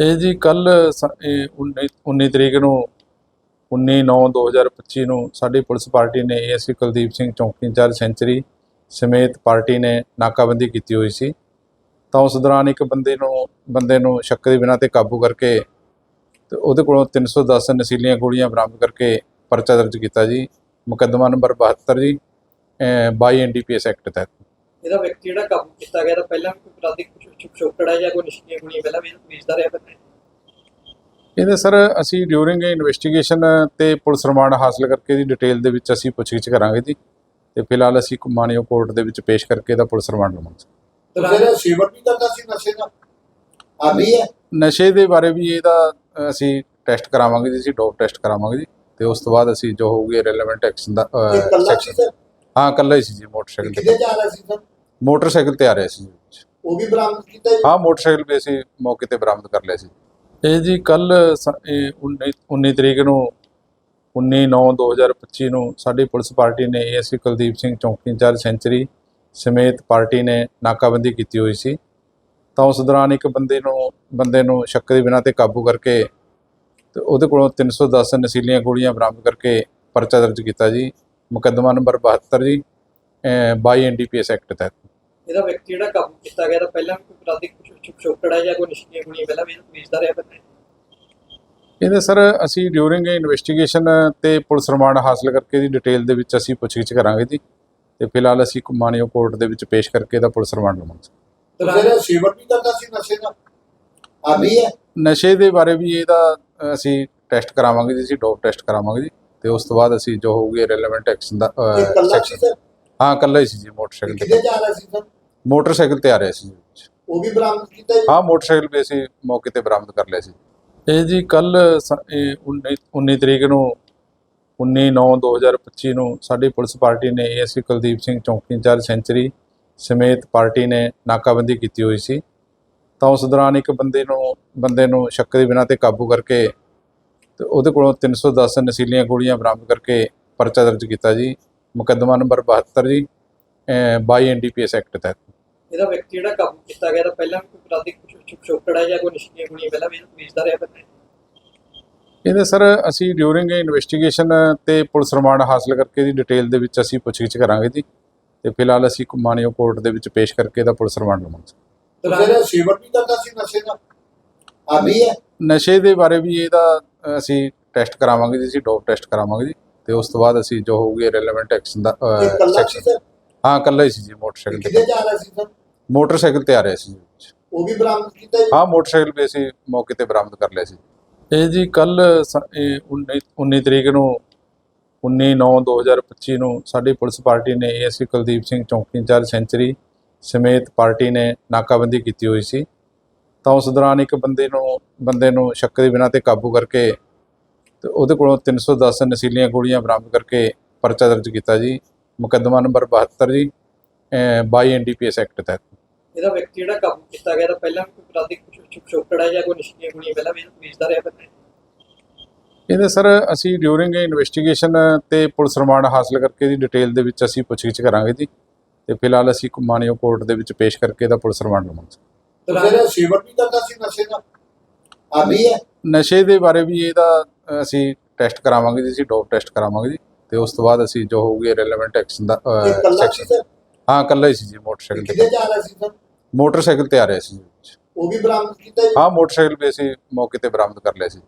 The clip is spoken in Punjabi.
ਇਹ ਜੀ ਕੱਲ 19 ਤਰੀਕ ਨੂੰ 19/9/2025 ਨੂੰ ਸਾਡੀ ਪੁਲਿਸ ਪਾਰਟੀ ਨੇ ਏਐਸਪੀ ਕੁਲਦੀਪ ਸਿੰਘ ਚੌਂਕੀ ਇੰਚਾਰਜ ਸੈਂਚਰੀ ਸਮੇਤ ਪਾਰਟੀ ਨੇ ਨਾਕਾਬੰਦੀ ਕੀਤੀ ਹੋਈ ਸੀ। ਤਾਂ ਉਸ ਦੌਰਾਨ ਇੱਕ ਬੰਦੇ ਨੂੰ ਬੰਦੇ ਨੂੰ ਸ਼ੱਕ ਦੇ ਬਿਨਾਂ ਤੇ ਕਾਬੂ ਕਰਕੇ ਤੇ ਉਹਦੇ ਕੋਲੋਂ 310 ਨਸ਼ੀਲੀਆਂ ਗੋਲੀਆਂ ਬਰਾਮਦ ਕਰਕੇ ਪਰਚਾ ਦਰਜ ਕੀਤਾ ਜੀ। ਮੁਕੱਦਮਾ ਨੰਬਰ 72 ਜੀ, ਅਹ 22 ਐਨਡੀਪੀਐਸ ਐਕਟ ਤਹਿਤ। ਇਹਦਾ ਵਿਅਕਤੀ ਜਿਹੜਾ ਕਾਬੂ ਕੀਤਾ ਗਿਆ ਤਾਂ ਪਹਿਲਾਂ ਵੀ ਕੋਈ ਅਪਰਾਧਿਕ ਛੁਪਛੋਕੜਾ ਜਾਂ ਕੋਈ ਨਿਸ਼ਚੀਆਂ ਗੁਣੀਆਂ ਪਹਿਲਾਂ ਵੀ ਵੇਚਦਾ ਰਿਹਾ ਬੰਦਾ ਇਹਦੇ ਸਰ ਅਸੀਂ ਡਿਊਰਿੰਗ ਇਨਵੈਸਟੀਗੇਸ਼ਨ ਤੇ ਪੁਲਿਸ ਰਿਮਾਂਡ ਹਾਸਲ ਕਰਕੇ ਦੀ ਡਿਟੇਲ ਦੇ ਵਿੱਚ ਅਸੀਂ ਪੁੱਛਗਿੱਛ ਕਰਾਂਗੇ ਜੀ। ਤੇ ਫਿਲਹਾਲ ਅਸੀਂ ਮਾਨਯੋਗ ਕੋਰਟ ਦੇ ਵਿੱਚ ਪੇਸ਼ ਕਰਕੇ ਇਹਦਾ ਪੁਲਿਸ ਰਿਮਾਂਡ ਲਵਾਂਗੇ। ਜਿਹੜਾ ਸੇਵਨ ਵੀ ਕਰਦਾ ਸੀ ਨਸ਼ੇ ਦਾ? ਆ ਵੀ ਹੈ? ਨਸ਼ੇ ਦੇ ਬਾਰੇ ਵੀ ਇਹਦਾ ਅਸੀਂ ਟੈਸਟ ਕਰਾਵਾਂਗੇ ਜੀ ਅਸੀਂ ਡੋਪ ਟੈਸਟ ਕਰਾਵਾਂਗੇ ਜੀ। ਤੇ ਉਸ ਤੋਂ ਬਾਅਦ ਅਸੀਂ ਜੋ ਹੋਊਗੀ ਰੈਲੇਵੈਂਟ ਐਕਸ਼ਨ ਦਾ ਸੈਕਸ਼ਨ ਹਾਂ ਕੱਲਾ ਹੀ ਸੀ ਜੀ ਮੋਟਰਸਾਈਕਲ ਕਿੱਥੇ ਤੇ ਜਾ ਰਿਹਾ ਸੀ ਸਰ? ਮੋਟਰਸਾਈਕਲ ਤੇ ਆ ਰਿਹਾ ਸੀ ਜੀ। ਉਹ ਵੀ ਬਰਾਮਦ ਕੀਤਾ ਜੀ? ਹਾਂ ਮੋਟਰਸਾਈਕਲ ਵੀ ਅਸੀਂ ਮੌਕੇ ਤੇ ਬਰਾਮਦ ਕਰ ਲਿਆ ਸੀ। ਇਹ ਜੀ ਕੱਲ 19 ਤਰੀਕ ਨੂੰ 19/9/2025 ਨੂੰ ਸਾਡੀ ਪੁਲਿਸ ਪਾਰਟੀ ਨੇ ਏਐਸਪੀ ਕੁਲਦੀਪ ਸਿੰਘ ਚੌਂਕੀ ਇੰਚਾਰਜ ਸੈਂਚਰੀ ਸਮੇਤ ਪਾਰਟੀ ਨੇ ਨਾਕਾਬੰਦੀ ਕੀਤੀ ਹੋਈ ਸੀ। ਤਾਂ ਉਸ ਦੌਰਾਨ ਇੱਕ ਬੰਦੇ ਨੂੰ ਬੰਦੇ ਨੂੰ ਸ਼ੱਕ ਦੇ ਬਿਨਾਂ ਤੇ ਕਾਬੂ ਕਰਕੇ ਤੇ ਉਹਦੇ ਕੋਲੋਂ 310 ਨਸ਼ੀਲੀਆਂ ਗੋਲੀਆਂ ਬਰਾਮਦ ਕਰਕੇ ਪਰਚਾ ਦਰਜ ਕੀਤਾ ਜੀ। ਮੁਕੱਦਮਾ ਨੰਬਰ 72 ਜੀ ਅਹ 22 ਐਨਡੀਪੀਐਸ ਐਕਟ ਤਹਿਤ। ਇਹਦਾ ਵਿਅਕਤੀ ਜਿਹੜਾ ਕਾਬੂ ਕੀਤਾ ਗਿਆ ਤਾਂ ਪਹਿਲਾਂ ਵੀ ਕੋਈ ਅਪਰਾਧਿਕ ਛੁਪਛੋਕੜਾ ਜਾਂ ਕੋਈ ਨਿਸ਼ਚੀਆਂ ਗੁਣੀਆਂ ਪਹਿਲਾਂ ਵੀ ਵੇਚਦਾ ਰਿਹਾ ਬੰਦਾ ਇਹਦੇ ਸਰ ਅਸੀਂ ਡਿਊਰਿੰਗ ਇਨਵੈਸਟੀਗੇਸ਼ਨ ਤੇ ਪੁਲਿਸ ਰਿਮਾਂਡ ਹਾਸਲ ਕਰਕੇ ਦੀ ਡਿਟੇਲ ਦੇ ਵਿੱਚ ਅਸੀਂ ਪੁੱਛਗਿੱਛ ਕਰਾਂਗੇ ਜੀ। ਤੇ ਫਿਲਹਾਲ ਅਸੀਂ ਮਾਨਯੋਗ ਕੋਰਟ ਦੇ ਵਿੱਚ ਪੇਸ਼ ਕਰਕੇ ਇਹਦਾ ਪੁਲਿਸ ਰਿਮਾਂਡ ਲਵਾਂਗੇ। ਜਿਹੜਾ ਸੇਵਨ ਵੀ ਕਰਦਾ ਸੀ ਨਸ਼ੇ ਦਾ? ਆ ਵੀ ਹੈ? ਨਸ਼ੇ ਦੇ ਬਾਰੇ ਵੀ ਇਹਦਾ ਅਸੀਂ ਟੈਸਟ ਕਰਾਵਾਂਗੇ ਜੀ ਅਸੀਂ ਡੋਪ ਟੈਸਟ ਕਰਾਵਾਂਗੇ ਜੀ। ਤੇ ਉਸ ਤੋਂ ਬਾਅਦ ਅਸੀਂ ਜੋ ਹੋਊਗੀ ਰੈਲੇਵੈਂਟ ਐਕਸ਼ਨ ਦਾ ਇਹ ਸੈਕਸ਼ਨ ਹਾਂ ਕੱਲਾ ਹੀ ਸੀ ਜੀ ਮੋਟਰਸਾਈਕਲ ਕਿੱਥੇ ਤੇ ਜਾ ਰਿਹਾ ਸੀ ਸਰ? ਮੋਟਰਸਾਈਕਲ ਤੇ ਆ ਰਿਹਾ ਸੀ ਜੀ ਉਹ ਵੀ ਬਰਾਮਦ ਕੀਤਾ? ਹਾਂ ਮੋਟਰਸਾਈਕਲ ਵੀ ਅਸੀਂ ਮੌਕੇ ਤੇ ਬਰਾਮਦ ਕਰ ਲਿਆ ਸੀ। ਇਹ ਜੀ ਕੱਲ 19 ਤਰੀਕ ਨੂੰ 19/9/2025 ਨੂੰ ਸਾਡੀ ਪੁਲਿਸ ਪਾਰਟੀ ਨੇ ਏਐਸਪੀ ਕੁਲਦੀਪ ਸਿੰਘ ਚੌਂਕੀ ਇੰਚਾਰਜ ਸੈਂਚਰੀ ਸਮੇਤ ਪਾਰਟੀ ਨੇ ਨਾਕਾਬੰਦੀ ਕੀਤੀ ਹੋਈ ਸੀ। ਤਾਂ ਉਸ ਦੌਰਾਨ ਇੱਕ ਬੰਦੇ ਨੂੰ ਬੰਦੇ ਨੂੰ ਸ਼ੱਕ ਦੇ ਬਿਨਾਂ ਤੇ ਕਾਬੂ ਕਰਕੇ ਤੇ ਉਹਦੇ ਕੋਲੋਂ 310 ਨਸ਼ੀਲੀਆਂ ਗੋਲੀਆਂ ਬਰਾਮਦ ਕਰਕੇ ਪਰਚਾ ਦਰਜ ਕੀਤਾ ਜੀ। ਮੁਕੱਦਮਾ ਨੰਬਰ 72 ਜੀ ਅਹ 22 ਐਨਡੀਪੀਐਸ ਐਕਟ ਤਹਿਤ। ਇਹਦਾ ਵਿਅਕਤੀ ਜਿਹੜਾ ਕਾਬੂ ਕੀਤਾ ਗਿਆ ਤਾਂ ਪਹਿਲਾਂ ਕੋਈ ਅਪਰਾਧਿਕ ਛੁਪਛੋਕੜਾ ਜਾਂ ਕੋਈ ਨਿਸ਼ਚੀਆਂ ਗੁਣੀਆਂ ਪਹਿਲਾਂ ਵੀ ਵੇਚਦਾ ਰਿਹਾ ਬੰਦਾ ਇਹਦੇ ਸਰ ਅਸੀਂ ਡਿਊਰਿੰਗ ਇਨਵੈਸਟੀਗੇਸ਼ਨ ਤੇ ਪੁਲਿਸ ਰਿਮਾਂਡ ਹਾਸਲ ਕਰਕੇ ਦੀ ਡਿਟੇਲ ਦੇ ਵਿੱਚ ਅਸੀਂ ਪੁੱਛਗਿੱਛ ਕਰਾਂਗੇ ਜੀ। ਤੇ ਫਿਲਹਾਲ ਅਸੀਂ ਮਾਨਯੋਗ ਕੋਰਟ ਦੇ ਵਿੱਚ ਪੇਸ਼ ਕਰਕੇ ਇਹਦਾ ਪੁਲਿਸ ਰਿਮਾਂਡ ਲਵਾਂਗੇ। ਜਿਹੜਾ ਸੇਵਨ ਵੀ ਕਰਦਾ ਸੀ ਨਸ਼ੇ ਦਾ। ਆ ਵੀ ਹੈ। ਨਸ਼ੇ ਦੇ ਬਾਰੇ ਵੀ ਇਹਦਾ ਅਸੀਂ ਟੈਸਟ ਕਰਾਵਾਂਗੇ ਜੀ ਅਸੀਂ ਡੋਪ ਟੈਸਟ ਕਰਾਵਾਂਗੇ ਜੀ ਤੇ ਉਸ ਤੋਂ ਬਾਅਦ ਅਸੀਂ ਜੋ ਹੋਊਗੀ ਰੈਲੇਵੈਂਟ ਐਕਸ਼ਨ ਦਾ ਇਹ ਕੱਲਾ ਸੀ ਸੈਕਸ਼ਨ ਸਰ? ਹਾਂ ਕੱਲਾ ਹੀ ਸੀ ਜੀ ਮੋਟਰਸਾਈਕਲ ਕਿੱਥੇ ਤੇ। ਜਾ ਰਿਹਾ ਸੀ ਸਰ? ਮੋਟਰਸਾਈਕਲ ਤੇ ਆ ਰਿਹਾ ਸੀ ਜੀ। ਉਹ ਵੀ ਬਰਾਮਦ ਕੀਤਾ ਜੀ? ਹਾਂ ਮੋਟਰਸਾਈਕਲ ਵੀ ਅਸੀਂ ਮੌਕੇ ਤੇ ਬਰਾਮਦ ਕਰ ਲਿਆ ਸੀ। ਇਹ ਜੀ ਕੱਲ 19 ਤਰੀਕ ਨੂੰ 19/9/2025 ਨੂੰ ਸਾਡੀ ਪੁਲਿਸ ਪਾਰਟੀ ਨੇ ਏਐਸਪੀ ਕੁਲਦੀਪ ਸਿੰਘ ਚੌਂਕੀ ਇੰਚਾਰਜ ਸੈਂਚਰੀ ਸਮੇਤ ਪਾਰਟੀ ਨੇ ਨਾਕਾਬੰਦੀ ਕੀਤੀ ਹੋਈ ਸੀ। ਤਾਂ ਉਸ ਦੌਰਾਨ ਇੱਕ ਬੰਦੇ ਨੂੰ ਬੰਦੇ ਨੂੰ ਸ਼ੱਕ ਦੇ ਬਿਨਾਂ ਤੇ ਕਾਬੂ ਕਰਕੇ ਤੇ ਉਹਦੇ ਕੋਲੋਂ 310 ਨਸ਼ੀਲੀਆਂ ਗੋਲੀਆਂ ਬਰਾਮਦ ਕਰਕੇ ਪਰਚਾ ਦਰਜ ਕੀਤਾ ਜੀ। ਮੁਕੱਦਮਾ ਨੰਬਰ 72 ਜੀ ਅਹ 22 ਐਨਡੀਪੀਐਸ ਐਕਟ ਤਹਿਤ। ਇਹਦਾ ਵਿਅਕਤੀ ਜਿਹੜਾ ਕਾਬੂ ਕੀਤਾ ਗਿਆ ਤਾਂ ਪਹਿਲਾਂ ਕੋਈ ਅਪਰਾਧਿਕ ਛੁਪਛੋਕੜਾ ਜਾਂ ਕੋਈ ਨਿਸ਼ਚੀਆਂ ਗੁਣੀਆਂ ਪਹਿਲਾਂ ਵੀ ਵੇਚਦਾ ਰਿਹਾ ਬੰਦਾ? ਇਹਦੇ ਸਰ ਅਸੀਂ ਡਿਊਰਿੰਗ ਇਨਵੈਸਟੀਗੇਸ਼ਨ ਤੇ ਪੁਲਿਸ ਰਿਮਾਂਡ ਹਾਸਲ ਕਰਕੇ ਦੀ ਡਿਟੇਲ ਦੇ ਵਿੱਚ ਅਸੀਂ ਪੁੱਛਗਿੱਛ ਕਰਾਂਗੇ ਜੀ। ਤੇ ਫਿਲਹਾਲ ਅਸੀਂ ਮਾਨਯੋਗ ਕੋਰਟ ਦੇ ਵਿੱਚ ਪੇਸ਼ ਕਰਕੇ ਇਹਦਾ ਪੁਲਿਸ ਰਿਮਾਂਡ ਲਵਾਂਗੇ। ਜਿਹੜਾ ਸੇਵਨ ਵੀ ਕਰਦਾ ਸੀ ਨਸ਼ੇ ਦਾ? ਆ ਵੀ ਹੈ? ਨਸ਼ੇ ਦੇ ਬਾਰੇ ਵੀ ਇਹਦਾ ਅ, ਅਸੀਂ ਟੈਸਟ ਕਰਾਵਾਂਗੇ ਜੀ ਅਸੀਂ ਡੋਪ ਟੈਸਟ ਕਰਾਵਾਂਗੇ ਜੀ। ਤੇ ਉਸ ਤੋਂ ਬਾਅਦ ਅਸੀਂ ਜੋ ਹੋਊਗੀ ਰੈਲੇਵੈਂਟ ਐਕਸ਼ਨ ਦਾ ਕੱਲਾ ਸੀ ਸਰ? ਹਾਂ ਕੱਲਾ ਹੀ ਸੀ ਜੀ ਮੋਟਰਸਾਈਕਲ ਕਿੱਥੇ ਤੇ ਜਾ ਰਿਹਾ ਸੀ ਸਰ? ਮੋਟਰਸਾਈਕਲ ਤੇ ਆ ਰਿਹਾ ਸੀ ਜੀ। ਉਹ ਵੀ ਬਰਾਮਦ ਕੀਤਾ ਜੀ? ਹਾਂ ਮੋਟਰਸਾਈਕਲ ਵੀ ਅਸੀਂ ਮੌਕੇ ਤੇ ਬਰਾਮਦ ਕਰ ਲਿਆ ਸੀ।